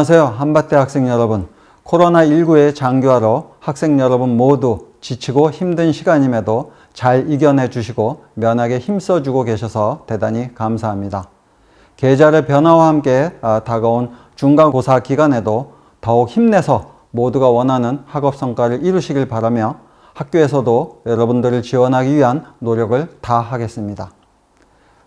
안녕하세요. 한밭대 학생 여러분. 코로나19의 장기화로 학생 여러분 모두 지치고 힘든 시간임에도 잘 이겨내 주시고 면하게 힘써 주고 계셔서 대단히 감사합니다. 계절의 변화와 함께 아, 다가온 중간고사 기간에도 더욱 힘내서 모두가 원하는 학업 성과를 이루시길 바라며 학교에서도 여러분들을 지원하기 위한 노력을 다 하겠습니다.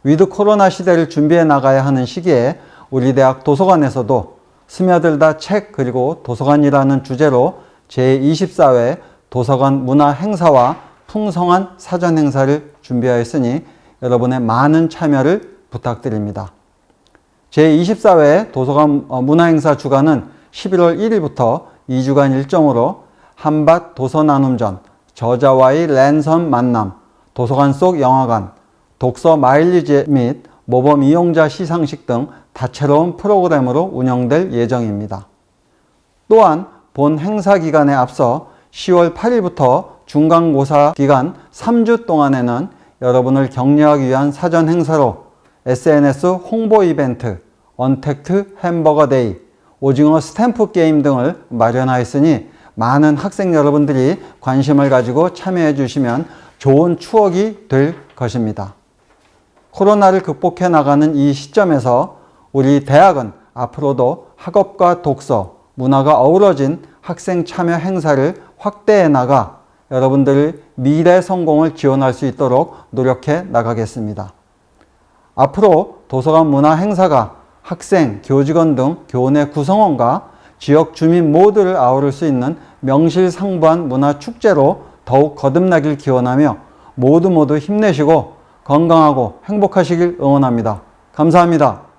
위드 코로나 시대를 준비해 나가야 하는 시기에 우리 대학 도서관에서도 스며들다 책 그리고 도서관이라는 주제로 제24회 도서관 문화 행사와 풍성한 사전 행사를 준비하였으니 여러분의 많은 참여를 부탁드립니다. 제24회 도서관 어, 문화 행사 주간은 11월 1일부터 2주간 일정으로 한밭 도서 나눔전, 저자와의 랜선 만남, 도서관 속 영화관, 독서 마일리지 및 모범 이용자 시상식 등 다채로운 프로그램으로 운영될 예정입니다. 또한 본 행사 기간에 앞서 10월 8일부터 중간고사 기간 3주 동안에는 여러분을 격려하기 위한 사전 행사로 SNS 홍보 이벤트, 언택트 햄버거 데이, 오징어 스탬프 게임 등을 마련하였으니 많은 학생 여러분들이 관심을 가지고 참여해 주시면 좋은 추억이 될 것입니다. 코로나를 극복해 나가는 이 시점에서 우리 대학은 앞으로도 학업과 독서, 문화가 어우러진 학생 참여 행사를 확대해 나가 여러분들의 미래 성공을 지원할 수 있도록 노력해 나가겠습니다. 앞으로 도서관 문화 행사가 학생, 교직원 등 교내 구성원과 지역 주민 모두를 아우를 수 있는 명실상부한 문화 축제로 더욱 거듭나길 기원하며 모두 모두 힘내시고 건강하고 행복하시길 응원합니다. 감사합니다.